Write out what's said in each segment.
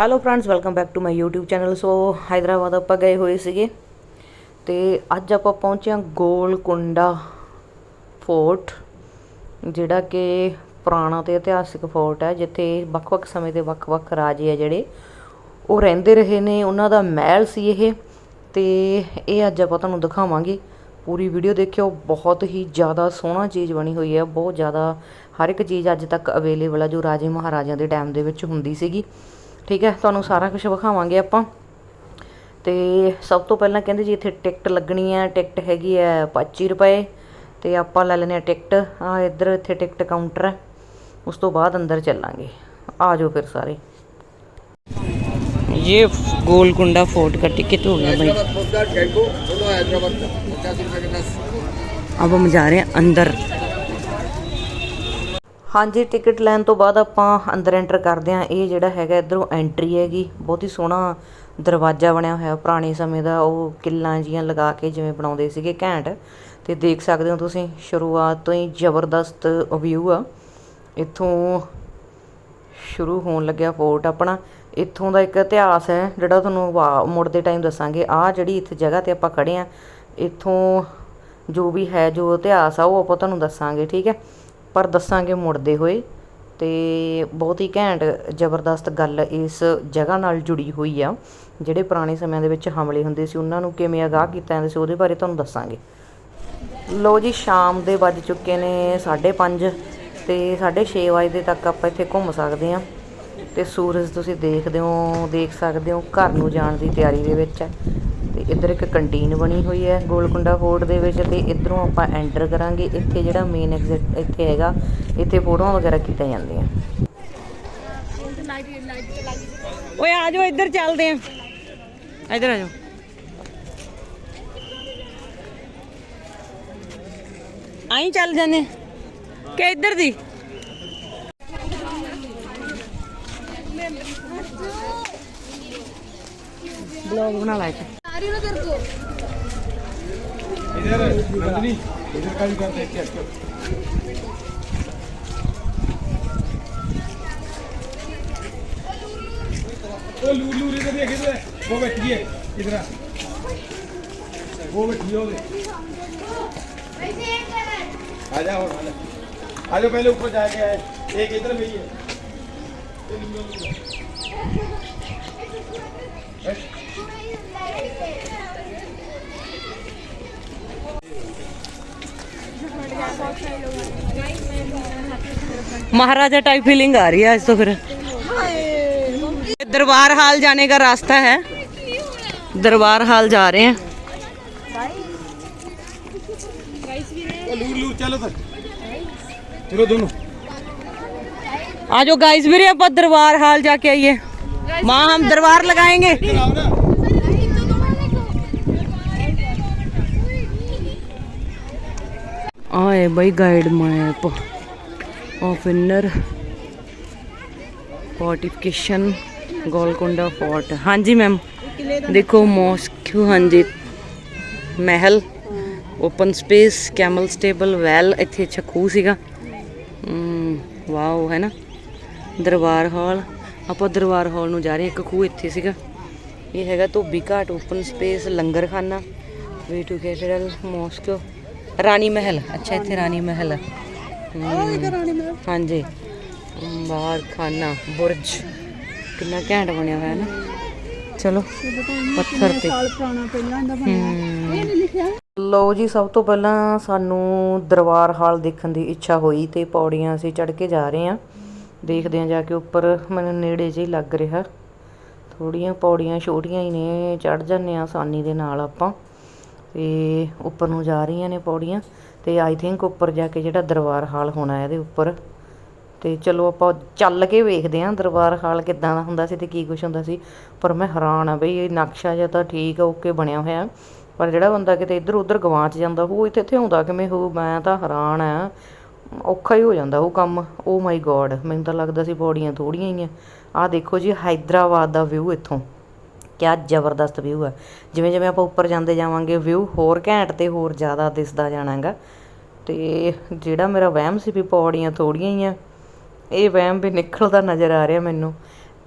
Hello friends welcome back to my YouTube channel so Hyderabad ਆਪਾਂ ਗਏ ਹੋਏ ਸੀਗੇ ਤੇ ਅੱਜ ਆਪਾਂ ਪਹੁੰਚੇ ਹਾਂ ਗੋਲਕੁੰਡਾ ਫੋਰਟ, ਜਿਹੜਾ ਕਿ ਪੁਰਾਣਾ ਤੇ ਇਤਿਹਾਸਿਕ ਫੋਰਟ ਹੈ, ਜਿੱਥੇ ਵੱਖ-ਵੱਖ ਸਮੇਂ ਦੇ ਵੱਖ-ਵੱਖ ਰਾਜੇ ਆ ਜਿਹੜੇ, ਉਹ ਰਹਿੰਦੇ ਰਹੇ ਨੇ, ਉਹਨਾਂ ਦਾ ਮਹਿਲ ਸੀ ਇਹ, ਤੇ ਇਹ ਅੱਜ ਆਪਾਂ ਤੁਹਾਨੂੰ ਦਿਖਾਵਾਂਗੇ। ਪੂਰੀ ਵੀਡੀਓ ਦੇਖਿਓ, ਬਹੁਤ ਹੀ ਜ਼ਿਆਦਾ ਸੋਹਣਾ ਚੀਜ਼ ਬਣੀ ਹੋਈ ਹੈ, ਬਹੁਤ ਜ਼ਿਆਦਾ ਹਰ ਇੱਕ ਚੀਜ਼ ਅੱਜ ਤੱਕ ਅਵੇਲੇਬਲ ਆ, ਜੋ ਰਾਜੇ ਮਹਾਰਾਜਿਆਂ ਦੇ ਟਾਈਮ ਦੇ ਵਿੱਚ ਹੁੰਦੀ ਸੀਗੀ। ਠੀਕ ਹੈ ਤੁਹਾਨੂੰ ਸਾਰਾ ਕੁਝ ਵਿਖਾਵਾਂਗੇ ਆਪਾਂ ਤੇ ਸਭ ਤੋਂ ਪਹਿਲਾਂ ਕਹਿੰਦੇ ਜੀ ਇੱਥੇ ਟਿਕਟ ਲੱਗਣੀ ਹੈ ਟਿਕਟ ਹੈਗੀ ਹੈ 25 ਰੁਪਏ ਤੇ ਆਪਾਂ ਲੈ ਲੈਨੇ ਆ ਟਿਕਟ ਆ ਇੱਧਰ ਇੱਥੇ ਟਿਕਟ ਕਾਊਂਟਰ ਹੈ ਉਸ ਤੋਂ ਬਾਅਦ ਅੰਦਰ ਚੱਲਾਂਗੇ ਆ ਜਾਓ ਫਿਰ ਸਾਰੇ ये गोलकुंडा फोर्ट का टिकट हो गया भाई हैदराबाद टेम्पो दोनों हैदराबाद का पचास रुपए के दस अब हम जा रहे हैं अंदर ਹਾਂਜੀ, ਟਿਕਟ ਲੈਣ ਤੋਂ ਬਾਅਦ ਆਪਾਂ ਅੰਦਰ ਐਂਟਰ ਕਰਦੇ ਹਾਂ। ਇਹ ਜਿਹੜਾ ਹੈਗਾ ਇਧਰੋਂ ਐਂਟਰੀ ਹੈਗੀ। ਬਹੁਤ ਹੀ ਸੋਹਣਾ ਦਰਵਾਜ਼ਾ ਬਣਿਆ ਹੋਇਆ ਪੁਰਾਣੇ ਸਮੇਂ ਦਾ। ਉਹ ਕਿੱਲਾਂ ਜੀਆਂ ਲਗਾ ਕੇ ਜਿਵੇਂ ਬਣਾਉਂਦੇ ਸੀਗੇ ਘੈਂਟ। ਤੇ ਦੇਖ ਸਕਦੇ ਹੋ ਤੁਸੀਂ, ਸ਼ੁਰੂਆਤ ਤੋਂ ਹੀ ਜ਼ਬਰਦਸਤ ਵਿਊ ਆ। ਇੱਥੋਂ ਸ਼ੁਰੂ ਹੋਣ ਲੱਗਿਆ ਫੋਰਟ ਆਪਣਾ। ਇੱਥੋਂ ਦਾ ਇੱਕ ਇਤਿਹਾਸ ਹੈ ਜਿਹੜਾ ਤੁਹਾਨੂੰ ਵਾ- ਮੁੜਦੇ ਟਾਈਮ ਦੱਸਾਂਗੇ। ਆਹ ਜਿਹੜੀ ਇੱਥੇ ਜਗ੍ਹਾ ਤੇ ਆਪਾਂ ਖੜੇ ਆ ਇੱਥੋਂ ਜੋ ਵੀ ਹੈ, ਜੋ ਇਤਿਹਾਸ ਆ, ਉਹ ਆਪਾਂ ਤੁਹਾਨੂੰ ਦੱਸਾਂਗੇ, ਠੀਕ ਹੈ? ਪਰ ਦੱਸਾਂਗੇ ਮੁੜਦੇ ਹੋਏ ਅਤੇ ਬਹੁਤ ਹੀ ਘੈਂਟ ਜ਼ਬਰਦਸਤ ਗੱਲ ਇਸ ਜਗ੍ਹਾ ਨਾਲ ਜੁੜੀ ਹੋਈ ਆ, ਜਿਹੜੇ ਪੁਰਾਣੇ ਸਮਿਆਂ ਦੇ ਵਿੱਚ ਹਮਲੇ ਹੁੰਦੇ ਸੀ, ਉਹਨਾਂ ਨੂੰ ਕਿਵੇਂ ਅਗਾਹ ਕੀਤਾ ਜਾਂਦਾ ਸੀ, ਉਹਦੇ ਬਾਰੇ ਤੁਹਾਨੂੰ ਦੱਸਾਂਗੇ। ਲੋ ਜੀ, ਸ਼ਾਮ ਦੇ ਵੱਜ ਚੁੱਕੇ ਨੇ 5:30 ਤੇ 6:30 ਵਜੇ ਤੱਕ ਆਪਾਂ ਇੱਥੇ ਘੁੰਮ ਸਕਦੇ ਹਾਂ ਤੇ ਸੂਰਜ ਤੁਸੀਂ ਦੇਖਦੇ ਹੋ, ਦੇਖ ਸਕਦੇ ਹੋ, ਘਰ ਨੂੰ ਜਾਣ ਦੀ ਤਿਆਰੀ ਦੇ ਵਿੱਚ ਹੈ। ਤੇ ਇੱਧਰ ਇੱਕ ਕੰਟੀਨ ਬਣੀ ਹੋਈ ਹੈ ਗੋਲਕੁੰਡਾ ਫੋਰਟ ਦੇ ਵਿੱਚ ਤੇ ਇੱਧਰੋਂ ਆਪਾਂ ਐਂਟਰ ਕਰਾਂਗੇ। ਇੱਥੇ ਜਿਹੜਾ ਮੇਨ ਐਗਜ਼ਿਟ ਇੱਥੇ ਹੈਗਾ ਇੱਥੇ ਫੋਟੋਆਂ ਵਗੈਰਾ ਕੀਤੀਆਂ ਜਾਂਦੀਆਂ। ਓਏ ਆ ਜਾਓ ਇੱਧਰ ਚੱਲਦੇ ਆਂ। ਇੱਧਰ ਆ ਜਾਓ। ਆਈ ਚੱਲ ਜਾਂਦੇ। ਕਿ ਇੱਧਰ ਦੀ? ਬਲੌਗ ਬਣਾ അറിയണോ തീർക്കോ इधर नंदिनी इधर का भी करते हैं क्या ओ लूर लूर इधर देख इधर वो बैठी है इधर वो बैठी हो आ जाओ आ जाओ पहले ऊपर जा गया है एक इधर भी है महाराजा टाइप फीलिंग आ रही है आज तो फिर। दरबार हाल जाने का रास्ता है। दरबार हाल जा रहे हैं। चलो दोनों आज गाइस भी रहे दरबार हाल जाके आइए। माँ, हम दरबार लगाएँगे। આય ભાઈ ગાઈડમાં app of inner fortification Golconda fort ਹਾਂਜੀ ਮੈਮ ਦੇਖੋ ਮੋਸਕ ਹਾਂਜੀ। ਮਹਿਲ open space camel stable well ਇੱਥੇ ਅੱਛਾ ਖੂਹ ਸੀਗਾ। ਵਾਓ ਹੈ ਨਾ? ਦਰਬਾਰ ਹਾਲ ਆਪਾਂ ਦਰਬਾਰ ਹਾਲ ਨੂੰ ਜਾ ਰਹੇ ਇੱਕ ਖੂਹ ਇੱਥੇ ਸੀਗਾ। ਇਹ ਹੈਗਾ ਧੋਬੀ ਘਾਟ open space ਲੰਗਰਖਾਨਾ। Way to cathedral mosque Rani Mahal. ਅੱਛਾ ਇੱਥੇ ਰਾਣੀ ਮਹਿਲ। ਹੈ ਹਮ, ਹਾਂਜੀ। ਬਾਹਰ ਖਾਨਾ ਬੁਰਜ। ਕਿੰਨਾ ਘੈਂਟ ਬਣਿਆ ਹੋਇਆ ਨਾ। ਚਲੋ ਪੱਥਰ ਤੇ। ਲੋ ਜੀ ਸਭ ਤੋਂ ਪਹਿਲਾਂ ਸਾਨੂੰ ਦਰਬਾਰ ਹਾਲ ਦੇਖਣ ਦੀ ਇੱਛਾ ਹੋਈ ਤੇ ਪੌੜੀਆਂ ਅਸੀਂ ਚੜ ਕੇ ਜਾ ਰਹੇ ਹਾਂ। ਦੇਖਦੇ ਹਾਂ ਜਾ ਕੇ ਉੱਪਰ ਮੈਨੂੰ ਨੇੜੇ ਜਿਹੀ ਲੱਗ ਰਿਹਾ। ਥੋੜੀਆਂ ਪੌੜੀਆਂ ਛੋਟੀਆਂ ਹੀ ਨੇ ਚੜ ਜਾਂਦੇ ਆ ਆਸਾਨੀ ਦੇ ਨਾਲ ਆਪਾਂ। ਤੇ ਉੱਪਰ ਨੂੰ ਜਾ ਰਹੀਆਂ ਨੇ ਪੌੜੀਆਂ ਤੇ ਆਈ ਥਿੰਕ ਉੱਪਰ ਜਾ ਕੇ ਜਿਹੜਾ ਦਰਬਾਰ ਹਾਲ ਹੋਣਾ ਇਹਦੇ ਉੱਪਰ। ਤੇ ਚਲੋ ਆਪਾਂ ਚੱਲ ਕੇ ਵੇਖਦੇ ਆਂ ਦਰਬਾਰ ਹਾਲ ਕਿੱਦਾਂ ਦਾ ਹੁੰਦਾ ਸੀ ਤੇ ਕੀ ਕੁਝ ਹੁੰਦਾ ਸੀ। ਪਰ ਮੈਂ ਹੈਰਾਨ ਆ ਬਈ ਇਹ ਨਕਸ਼ਾ ਜਿਹਾ ਤਾਂ ਠੀਕ ਆ, ਓਕੇ ਬਣਿਆ ਹੋਇਆ। ਪਰ ਜਿਹੜਾ ਬੰਦਾ ਕਿਤੇ ਇੱਧਰ ਉੱਧਰ ਗਵਾਚ ਜਾਂਦਾ, ਉਹ ਇੱਥੇ ਇੱਥੇ ਆਉਂਦਾ ਕਿਵੇਂ? ਹੋ ਮੈਂ ਤਾਂ ਹੈਰਾਨ ਆ ਔਖਾ ਹੀ ਹੋ ਜਾਂਦਾ ਉਹ ਕੰਮ। ਓ ਮਾਈ ਗੋਡ ਮੈਨੂੰ ਤਾਂ ਲੱਗਦਾ ਸੀ ਪੌੜੀਆਂ ਥੋੜੀਆਂ ਹੀ ਆ। ਆਹ ਦੇਖੋ ਜੀ ਹైదరాబాద్ ਦਾ ਵਿਊ ਇੱਥੋਂ। ਕਿਆ ਜ਼ਬਰਦਸਤ ਵਿਊ ਹੈ ਜਿਵੇਂ ਜਿਵੇਂ ਆਪਾਂ ਉੱਪਰ ਜਾਂਦੇ ਜਾਵਾਂਗੇ ਵਿਊ ਹੋਰ ਘੈਂਟ ਤੇ ਹੋਰ ਜ਼ਿਆਦਾ ਦਿਸਦਾ ਜਾਣਾਗਾ। ਤੇ ਜਿਹੜਾ ਮੇਰਾ ਵਹਿਮ ਸੀ ਵੀ ਪੌੜੀਆਂ ਥੋੜੀਆਂ ਹੀ ਆ, ਇਹ ਵਹਿਮ ਵੀ ਨਿਕਲਦਾ ਨਜ਼ਰ ਆ ਰਿਹਾ ਮੈਨੂੰ।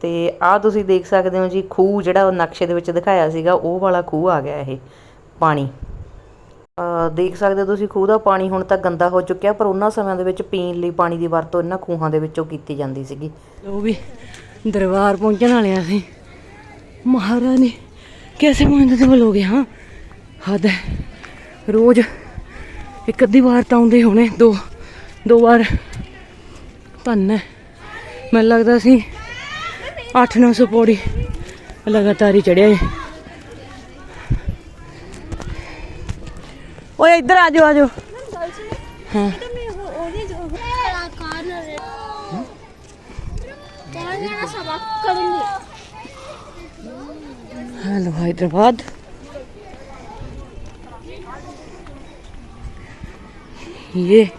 ਤੇ ਆਹ ਤੁਸੀਂ ਦੇਖ ਸਕਦੇ ਹੋ ਜੀ, ਖੂਹ ਜਿਹੜਾ ਨਕਸ਼ੇ ਦੇ ਵਿੱਚ ਦਿਖਾਇਆ ਸੀਗਾ, ਉਹ ਵਾਲਾ ਖੂਹ ਆ ਗਿਆ ਇਹ, ਪਾਣੀ। ਦੇਖ ਸਕਦੇ ਹੋ ਤੁਸੀਂ, ਖੂਹ ਦਾ ਪਾਣੀ ਹੁਣ ਤਾਂ ਗੰਦਾ ਹੋ ਚੁੱਕਿਆ, ਪਰ ਉਹਨਾਂ ਸਮਿਆਂ ਦੇ ਵਿੱਚ ਪੀਣ ਲਈ ਪਾਣੀ ਦੀ ਵਰਤੋਂ ਇਹਨਾਂ ਖੂਹਾਂ ਦੇ ਵਿੱਚੋਂ ਕੀਤੀ ਜਾਂਦੀ ਸੀਗੀ। ਉਹ ਵੀ ਦਰਬਾਰ ਪਹੁੰਚਣ ਵਾਲਿਆਂ ਸੀ ਅਸੀਂ ਮਹਾਰਾਣੀ कैसे पहुंचते थे वो लोग यहाँ हद है रोज ਇੱਕ ਅੱਧੀ ਵਾਰ ਤਾਂ ਆਉਂਦੇ ਹੋਣੇ ਦੋ ਦੋ ਵਾਰ ਧੰਨ ਹੈ ਮੈਨੂੰ ਲੱਗਦਾ ਸੀ 8-900 ਪੌੜੀ ਲਗਾਤਾਰ ਹੀ ਚੜਿਆ ਹੈ ਓਏ ਇੱਧਰ ਆ ਜਾਓ ਆ ਜਾਓ ਹਾਂ ਕਲਾਕਾਰ ਨੇ ਕਹਾਂਗੇ ਨਾ ਸਬਕ ਕਰੂੰਗੀ हेलो, हैदराबाद। ये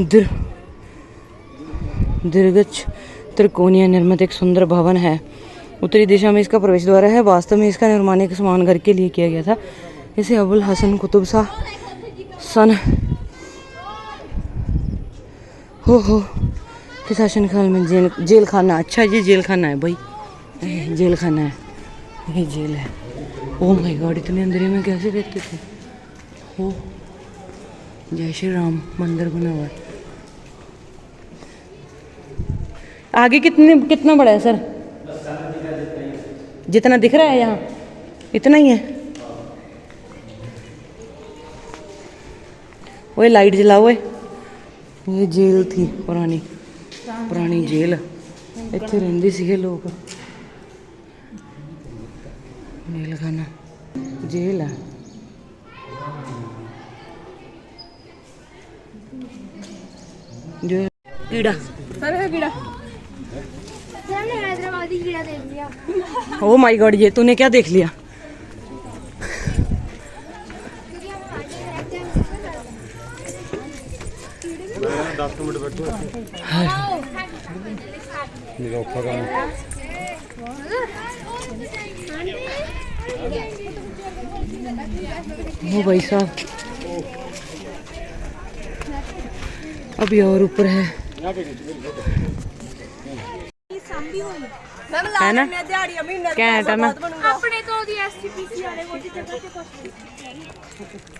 दुर दुर्गच त्रिकोणीय निर्मित एक सुंदर भवन है। उत्तरी दिशा में इसका प्रवेश द्वार है। वास्तव में इसका निर्माण एक समान घर के लिए किया गया था। इसे अबुल हसन कुतुब शाह सन हो हो, के शासनकाल में जेल जेल खाना अच्छा ये जेल खाना है भाई। जेल खाना है। ये जेल है ओ माय गॉड इतने अंधेरे में कैसे देखते थे ओ जय श्री राम मंदिर बना हुआ है आगे कितने कितना बड़ा है सर जितना दिख रहा है यहाँ इतना ही है ओए लाइट जलाओ ओए ये जेल थी पुरानी पुरानी जेल ਇੱਥੇ ਰਹਿੰਦੇ ਸੀਗੇ ਲੋਕ मेलघना जेल है। जो कीड़ा। अरे कीड़ा। हैदराबादी कीड़ा देख लिया। ओ माय गॉड ये तूने क्या देख लिया? हाँ।, हाँ। वो भाई साहब अभी और ऊपर है है ना कैंट है ना अपने तो एसटीपीसी वाले वो जगह पे कुछ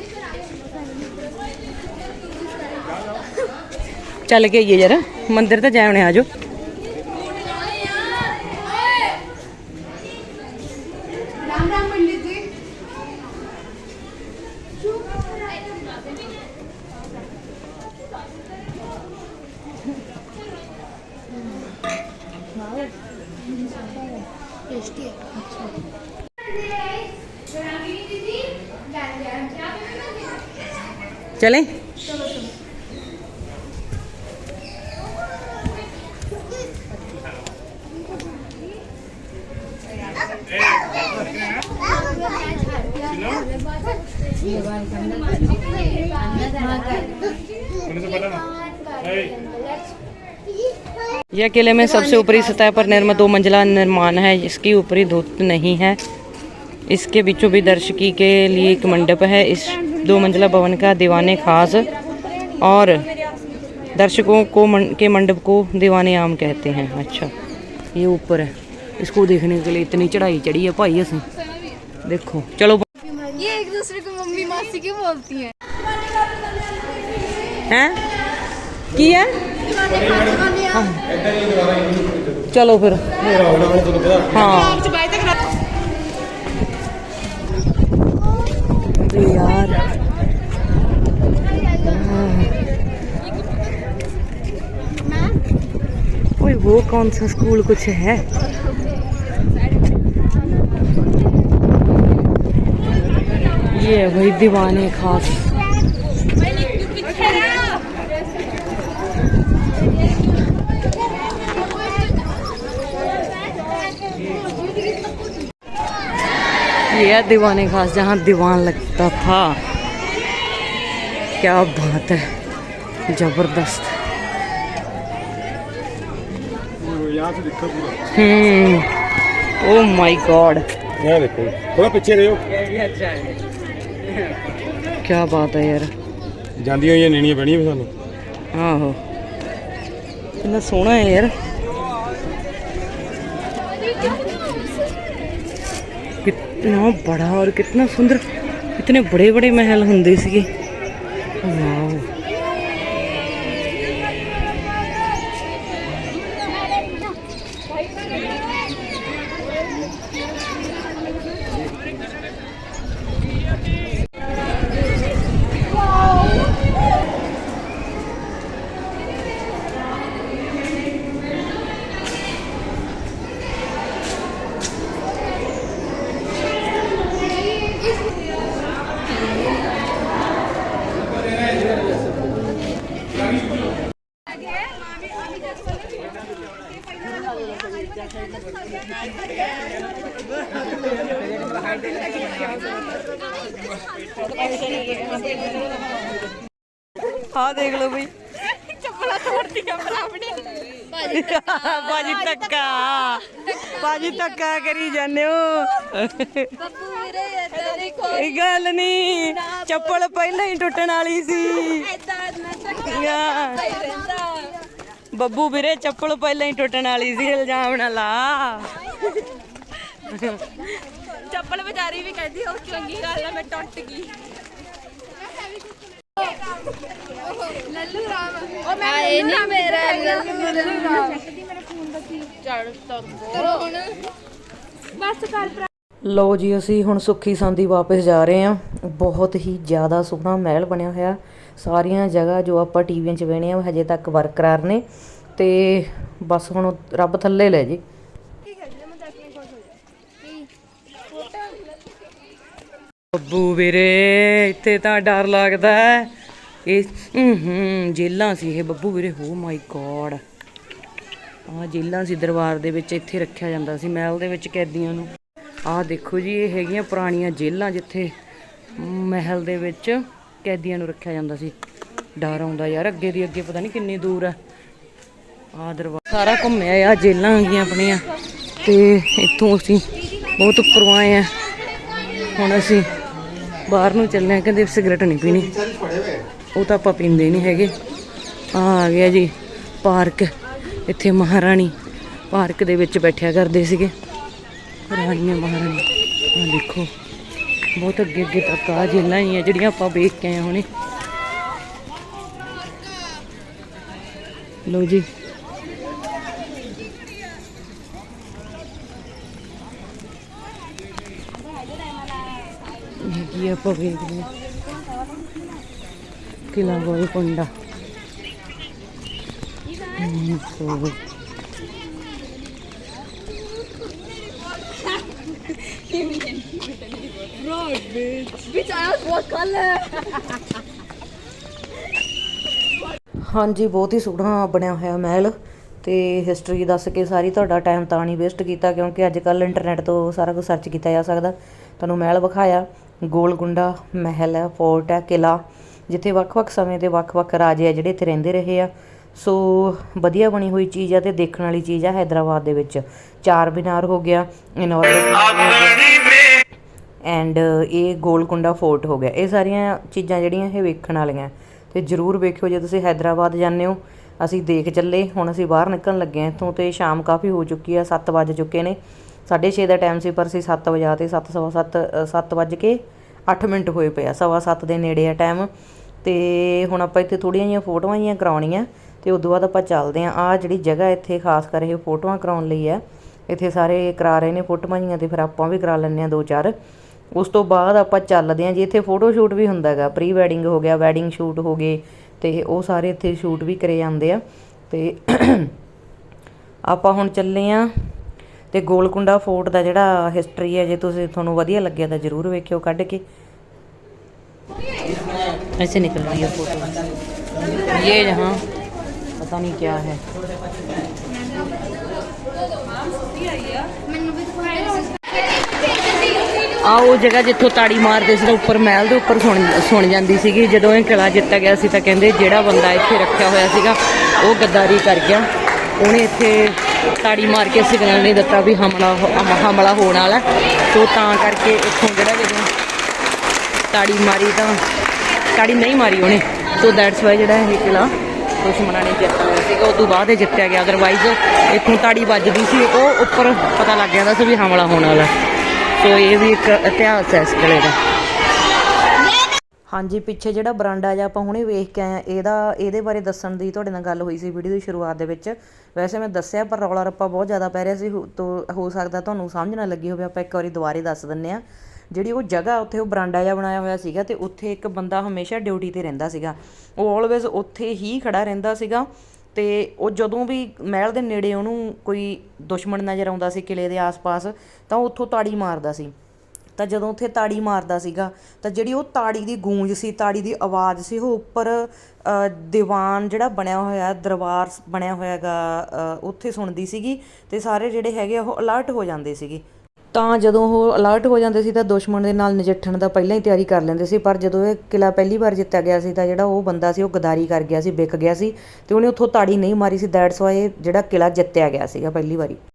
ਚੱਲ ਕੇ ਆਈਏ ਯਾਰ ਮੰਦਿਰ ਤਾਂ ਜਾਉਣੇ ਆਜੋ चलें यह किले में सबसे ऊपरी सतह पर निर्मित दो मंजिला निर्माण है इसकी ऊपरी धुत नहीं है। इसके बीचों भी दर्शकी के लिए एक मंडप है इस दो मंजिला भवन का दीवाने खास और दर्शकों को मन, के मंडप को दीवाने आम कहते हैं। अच्छा ये ऊपर है। इसको देखने के लिए इतनी चढ़ाई चढ़ी है भाई असं देखो चलो ये एक दूसरे को मम्मी मासी क्यों बोलती हैं? हैं? है? चलो फिर। हाँ। यार। ओए, वो कौन सा स्कूल कुछ है? ये है भाई दीवाने खास। ये है दीवाने खास जहाँ दीवान लगता था। क्या बात है ज़बरदस्त। हम्म ओ माय गॉड यहाँ देखो थोड़ा पीछे रहो क्या बात है। यार ਜਾਂਦੀਆਂ ਹੋਈਆਂ ਨੇਣੀਆਂ ਪੈਣੀਆਂ ਵੀ ਸਾਨੂੰ आहो कितना सोहना है यार कितना बड़ा और कितना सुंदर कितने बड़े बड़े महल होंगे सीगे वाह ਆ ਦੇਖ ਲਓ ਬਈ। ਚੱਪਲਾਂ ਤੋੜਦੀਆਂ ਬਰਾਬੜੀ ਭਾਜੀ ਧੱਕਾ। ਭਾਜੀ ਧੱਕਾ ਭਾਜੀ ਧੱਕਾ ਕਰੀ ਜਾਂਦੇ ਹੋ। ਬੱਬੂ ਗੱਲ ਨਹੀਂ, ਚੱਪਲ ਪਹਿਲਾਂ ਹੀ ਟੁੱਟਣ ਵਾਲੀ ਸੀ। ਬੱਬੂ ਵੀਰੇ, ਚੱਪਲ ਪਹਿਲਾਂ ਹੀ ਟੁੱਟਣ ਵਾਲੀ ਸੀ, ਇਲਜ਼ਾਮ ਨਾ ਲਾ। ਚੱਪਲ ਵਿਚਾਰੀ ਵੀ ਕਹਿੰਦੀ ਉਹ ਚੰਗੀ ਗੱਲ ਆ ਮੈਂ ਟੁੱਟ ਗਈ। ਲੱਲੂ ਰਾਮ। ਉਹ ਮੈਂ ਇਹ ਨਹੀਂ ਮੇਰਾ ਲੱਲੂ ਲੱਲੂ ਰਾਮ। ਮੇਰੇ ਫੋਨ ਦਾ ਕੀ ਚੜ ਤੱਕ ਹੁਣ ਬਸ ਕਰ ਲੋ ਜੀ ਅਸੀਂ ਹੁਣ ਸੁੱਖੀ ਸੰਦੀ ਵਾਪਸ ਜਾ ਰਹੇ ਹਾਂ। ਬਹੁਤ ਹੀ ਜ਼ਿਆਦਾ ਸੋਹਣਾ ਮਹਿਲ ਬਣਿਆ ਹੋਇਆ। ਸਾਰੀਆਂ ਜਗ੍ਹਾ ਜੋ ਆਪਾਂ ਟੀਵੀਆਂ 'ਚ ਵੇਖਣੇ ਆ ਉਹ ਹਜੇ ਤੱਕ ਬਰਕਰਾਰ ਨੇ। ਤੇ ਬਸ ਹੁਣ ਰੱਬ ਥੱਲੇ ਲੈ ਜੀ। ਬੱਬੂ ਵੀਰੇ, ਇੱਥੇ ਤਾਂ ਡਰ ਲੱਗਦਾ ਹੈ। ਇਹ, ਹੂੰ ਜੇਲਾਂ ਸੀ ਇਹ ਬੱਬੂ ਵੀਰੇ ਹੋ ਮਾਈ ਗੋਡ ਆ ਜੇਲਾਂ ਸੀ ਦਰਬਾਰ ਦੇ ਵਿੱਚ, ਇੱਥੇ ਰੱਖਿਆ ਜਾਂਦਾ ਸੀ ਮਹਿਲ ਦੇ ਵਿੱਚ ਕੈਦੀਆਂ ਨੂੰ। ਆਹ ਦੇਖੋ ਜੀ, ਇਹ ਹੈਗੀਆਂ ਪੁਰਾਣੀਆਂ ਜੇਲਾਂ ਜਿੱਥੇ ਮਹਿਲ ਦੇ ਵਿੱਚ ਕੈਦੀਆਂ ਨੂੰ ਰੱਖਿਆ ਜਾਂਦਾ ਸੀ। ਡਰ ਆਉਂਦਾ ਯਾਰ, ਅੱਗੇ ਦੀ ਅੱਗੇ ਪਤਾ ਨਹੀਂ ਕਿੰਨੀ ਦੂਰ ਹੈ। ਆ ਦਰਬਾਰ, ਸਾਰਾ ਘੁੰਮਿਆ ਆ, ਜੇਲਾਂ ਹੈਗੀਆਂ ਆਪਣੀਆਂ। ਤੇ ਇੱਥੋਂ ਅਸੀਂ ਬਹੁਤ ਉੱਪਰੋਂ ਆਏ ਆ। ਹੁਣ ਅਸੀਂ ਬਾਹਰ ਨੂੰ ਚੱਲੇ ਕਹਿੰਦੇ ਸਿਗਰਟ ਨਹੀਂ ਪੀਣੀ। ਉਹ ਤਾਂ ਆਪਾਂ ਪੀਂਦੇ ਨਹੀਂ ਹੈਗੇ। ਆ ਆ ਗਿਆ ਜੀ, ਪਾਰਕ। ਇੱਥੇ ਮਹਾਰਾਣੀ ਪਾਰਕ ਦੇ ਵਿੱਚ ਬੈਠਿਆ ਕਰਦੇ ਸੀਗੇ। ਰਾਣੀਆਂ ਮਹਾਰਾਣੀ। ਆ ਦੇਖੋ, ਬਹੁਤ ਅੱਗੇ ਅੱਗੇ ਤੱਕ ਆ ਜੇਲਾਂ ਹੀ ਆ ਜਿਹੜੀਆਂ ਆਪਾਂ ਵੇਖ ਕੇ ਆਏ ਹੁਣੇ। ਲੋ ਜੀ ਇਹ ਕੀ ਆਪਾਂ ਵੇਖਦੇ ਹਾਂ ਕਿਲਾ ਗੋਲਕੁੰਡਾ ਕੱਲ ਹਾਂਜੀ ਬਹੁਤ ਹੀ ਸੋਹਣਾ ਬਣਿਆ ਹੋਇਆ ਮਹਿਲ ਤੇ ਹਿਸਟਰੀ ਦੱਸ ਕੇ ਸਾਰੀ ਤੁਹਾਡਾ ਟਾਈਮ ਤਾਂ ਨਹੀਂ ਵੇਸਟ ਕੀਤਾ ਕਿਉਂਕਿ ਅੱਜ ਕੱਲ ਇੰਟਰਨੈਟ ਤੋਂ ਸਾਰਾ ਕੁਝ ਸਰਚ ਕੀਤਾ ਜਾ ਸਕਦਾ। ਤੁਹਾਨੂੰ ਮਹਿਲ ਵਿਖਾਇਆ। ਗੋਲਗੁੰਡਾ ਮਹਿਲ ਹੈ ਫੋਰਟ ਹੈ ਕਿਲ੍ਹਾ ਜਿੱਥੇ ਵੱਖ-ਵੱਖ ਸਮੇਂ ਦੇ ਵੱਖ-ਵੱਖ ਰਾਜੇ ਆ ਜਿਹੜੇ ਇੱਥੇ ਰਹਿੰਦੇ ਰਹੇ ਆ। ਸੋ ਵਧੀਆ ਬਣੀ ਹੋਈ ਚੀਜ਼ ਆ ਤੇ ਦੇਖਣ ਵਾਲੀ ਚੀਜ਼ ਆ ਹੈਦਰਾਬਾਦ ਦੇ ਵਿੱਚ। ਚਾਰ ਮੀਨਾਰ ਹੋ ਗਿਆ ਇਨੋਵੇਟਰ ਐਂਡ ਇਹ ਗੋਲਕੁੰਡਾ ਫੋਰਟ ਹੋ ਗਿਆ। ਇਹ ਸਾਰੀਆਂ ਚੀਜ਼ਾਂ ਜਿਹੜੀਆਂ ਇਹ ਵੇਖਣ ਵਾਲੀਆਂ। ਤੇ ਜਰੂਰ ਵੇਖਿਓ ਜੇ ਤੁਸੀਂ ਹੈਦਰਾਬਾਦ ਜਾਂਦੇ ਹੋ। ਅਸੀਂ ਦੇਖ ਚੱਲੇ, ਹੁਣ ਅਸੀਂ ਬਾਹਰ ਨਿਕਲਣ ਲੱਗੇ ਹਾਂ। ਇੱਥੋਂ ਤੇ ਸ਼ਾਮ ਕਾਫੀ ਹੋ ਚੁੱਕੀ ਆ 7 ਵਜ ਚੁੱਕੇ ਨੇ। 6:30 ਦਾ ਟਾਈਮ ਸੀ, ਪਰ ਅਸੀਂ 7 ਵਜਾ ਤੇ 7 ਸਵਾ 7 7 ਵੱਜ ਕੇ 8 ਮਿੰਟ ਹੋਏ ਪਏ ਆ, ਸਵਾ 7 ਦੇ ਨੇੜੇ ਆ ਟਾਈਮ ਤੇ ਹੁਣ ਆਪਾਂ ਇੱਥੇ ਥੋੜੀਆਂ ਜਿਹੀਆਂ ਫੋਟੋਆਂ ਜੀਆਂ ਕਰਾਉਣੀਆਂ, ਤੇ ਉਦੋਂ ਬਾਅਦ ਆਪਾਂ ਚੱਲਦੇ ਆਂ ਆ ਜਿਹੜੀ ਜਗ੍ਹਾ ਇੱਥੇ ਖਾਸ ਕਰ ਇਹ ਫੋਟੋਆਂ ਕਰਾਉਣ ਲਈ ਹੈ ਇੱਥੇ ਸਾਰੇ ਕਰਾ ਰਹੇ ਨੇ ਫੋਟੋਆਂ ਜੀਆਂ ਤੇ ਫਿਰ ਆਪਾਂ ਵੀ ਕਰਾ ਲੈਂਦੇ ਆ ਦੋ ਚਾਰ। ਉਸ ਤੋਂ ਬਾਅਦ ਆਪਾਂ ਚੱਲਦੇ ਆਂ ਜੀ, ਇੱਥੇ ਫੋਟੋ ਸ਼ੂਟ ਵੀ ਹੁੰਦਾ ਹੈਗਾ ਪ੍ਰੀ ਵੈਡਿੰਗ ਹੋ ਗਿਆ ਵੈਡਿੰਗ ਸ਼ੂਟ ਹੋ ਗਏ, ਤੇ ਉਹ ਸਾਰੇ ਇੱਥੇ ਸ਼ੂਟ ਵੀ ਕਰੇ ਜਾਂਦੇ ਆ। ਤੇ ਆਪਾਂ ਹੁਣ ਚੱਲੇ ਆਂ ਤੇ ਗੋਲਕੁੰਡਾ ਫੋਰਟ ਦਾ ਜਿਹੜਾ ਹਿਸਟਰੀ ਹੈ ਜੇ ਤੁਸੀਂ ਤੁਹਾਨੂੰ ਵਧੀਆ ਲੱਗਿਆ ਤਾਂ ਜਰੂਰ ਵੇਖਿਓ ਕੱਢ ਕੇ ऐसे निकल रही है फोटो ये यहाँ पता नहीं क्या है ਮੈਨੂੰ ਵੀ ਦਿਖਾ ਆ ਉਹ ਜਗ੍ਹਾ ਜਿੱਥੋਂ ਤਾੜੀ ਮਾਰਦੇ ਸੀ ਤਾਂ ਉੱਪਰ ਮਹਿਲ ਦੇ ਉੱਪਰ ਸੁਣ ਸੁਣ ਜਾਂਦੀ ਸੀਗੀ ਜਦੋਂ ਇਹ ਕਿਲਾ ਜਿੱਤਿਆ ਗਿਆ ਸੀ ਤਾਂ ਕਹਿੰਦੇ ਜਿਹੜਾ ਬੰਦਾ ਇੱਥੇ ਰੱਖਿਆ ਹੋਇਆ ਸੀਗਾ ਉਹ ਗੱਦਾਰੀ ਕਰ ਗਿਆ ਉਹਨੇ ਇੱਥੇ ਤਾੜੀ ਮਾਰ ਕੇ ਸਿਗਨਲ ਨਹੀਂ ਦਿੱਤਾ ਵੀ ਹਮਲਾ ਹੋ- ਹਮ- ਹਮਲਾ ਹੋਣ ਵਾਲਾ ਸੋ ਤਾਂ ਕਰਕੇ ਇੱਥੋਂ ਜਿਹੜਾ ਜਦੋਂ ਤਾੜੀ ਮਾਰੀ ਤਾਂ ਤਾੜੀ ਨਹੀਂ ਮਾਰੀ ਉਹਨੇ। ਸੋ ਦੈਟਸ ਵਾਈ ਜਿਹੜਾ ਇਹ ਕਿਲਾ ਦੁਸ਼ਮਣਾਂ ਨੇ ਜਿੱਤ ਲਿਆ ਸੀਗਾ। ਉਸ ਤੋਂ ਬਾਅਦ ਇਹ ਜਿੱਤਿਆ ਗਿਆ। ਅਦਰਵਾਈਜ਼ ਇੱਥੋਂ ਤਾੜੀ ਵੱਜਦੀ ਸੀ। ਉਹ ਉੱਪਰ ਪਤਾ ਲੱਗ ਜਾਂਦਾ ਸੀ ਵੀ ਹਮਲਾ ਹੋਣ ਵਾਲਾ ਸੋ ਇਹ ਵੀ ਇੱਕ ਇਤਿਹਾਸ ਹੈ ਇਸ ਕਿਲੇ ਦਾ। ਹਾਂਜੀ, ਪਿੱਛੇ ਜਿਹੜਾ ਬਰਾਂਡਾ ਜਿਹਾ ਆਪਾਂ ਹੁਣੇ ਵੇਖ ਕੇ ਆਏ ਇਹਦਾ, ਇਹਦੇ ਬਾਰੇ ਦੱਸਣ ਦੀ ਤੁਹਾਡੇ ਨਾਲ ਗੱਲ ਹੋਈ ਸੀ ਵੀਡੀਓ ਦੀ ਸ਼ੁਰੂਆਤ ਦੇ ਵਿੱਚ। ਵੈਸੇ ਮੈਂ ਦੱਸਿਆ, ਪਰ ਰੌਲਾ ਰੱਪਾ ਬਹੁਤ ਜ਼ਿਆਦਾ ਪੈ ਰਿਹਾ ਸੀ ਤੋ, ਹੋ ਸਕਦਾ ਤੁਹਾਨੂੰ ਸਮਝ ਨਾ ਲੱਗੀ ਹੋਵੇ, ਆਪਾਂ ਇੱਕ ਵਾਰੀ ਦੁਬਾਰੇ ਦੱਸ ਦਿੰਨੇ ਆ ਜਿਹੜੀ ਉਹ ਜਗ੍ਹਾ, ਉੱਥੇ ਉਹ ਬਰਾਂਡਾ ਜਿਹਾ ਬਣਾਇਆ ਹੋਇਆ ਸੀਗਾ ਤੇ ਉੱਥੇ ਇੱਕ ਬੰਦਾ ਹਮੇਸ਼ਾ ਡਿਊਟੀ ਤੇ ਰਹਿੰਦਾ ਸੀਗਾ। ਉਹ ਆਲਵੇਜ਼ ਉੱਥੇ ਹੀ ਖੜਾ ਰਹਿੰਦਾ ਸੀਗਾ ਤੇ ਉਹ ਜਦੋਂ ਵੀ ਮਹਿਲ ਦੇ ਨੇੜੇ ਉਹਨੂੰ ਕੋਈ ਦੁਸ਼ਮਣ ਨਜ਼ਰ ਆਉਂਦਾ ਸੀ ਕਿਲੇ ਦੇ ਆਸ-ਪਾਸ, ਤਾਂ ਉਹ ਉੱਥੋਂ ਤਾੜੀ ਮਾਰਦਾ ਸੀ। ਤਾਂ ਜਦੋਂ ਉੱਥੇ ਤਾੜੀ ਮਾਰਦਾ ਸੀਗਾ, ਤਾਂ ਜਿਹੜੀ ਉਹ ਤਾੜੀ ਦੀ ਗੂੰਜ ਸੀ, ਤਾੜੀ ਦੀ ਆਵਾਜ਼ ਸੀ, ਉਹ ਉੱਪਰ ਦੀਵਾਨ ਜਿਹੜਾ ਬਣਿਆ ਹੋਇਆ, ਦਰਬਾਰ ਬਣਿਆ ਹੋਇਆ ਹੋਇਆਗਾ ਉੱਥੇ ਸੁਣਦੀ ਸੀਗੀ ਤੇ ਸਾਰੇ ਜਿਹੜੇ ਹੈਗੇ ਆ ਉਹ ਅਲਰਟ ਹੋ ਜਾਂਦੇ ਸੀਗੇ। ਤਾਂ ਜਦੋਂ ਉਹ ਅਲਰਟ ਹੋ ਜਾਂਦੇ ਸੀ ਤਾਂ ਦੁਸ਼ਮਣ ਦੇ ਨਾਲ ਨਜਿੱਠਣ ਦਾ ਪਹਿਲਾਂ ਹੀ ਤਿਆਰੀ ਕਰ ਲੈਂਦੇ ਸੀ, ਪਰ ਜਦੋਂ ਇਹ ਕਿਲਾ ਪਹਿਲੀ ਵਾਰ ਜਿੱਤਿਆ ਗਿਆ ਸੀ ਤਾਂ ਜਿਹੜਾ ਉਹ ਬੰਦਾ ਸੀ ਉਹ ਗਦਾਰੀ ਕਰ ਗਿਆ ਸੀ, ਵਿਕ ਗਿਆ ਸੀ ਤੇ ਉਹਨੇ ਉੱਥੋਂ ਤਾੜੀ ਨਹੀਂ ਮਾਰੀ ਸੀ ਦੈਟਸ ਵਾਈ ਜਿਹੜਾ ਕਿਲਾ ਜਿੱਤਿਆ ਗਿਆ ਸੀਗਾ ਪਹਿਲੀ ਵਾਰੀ।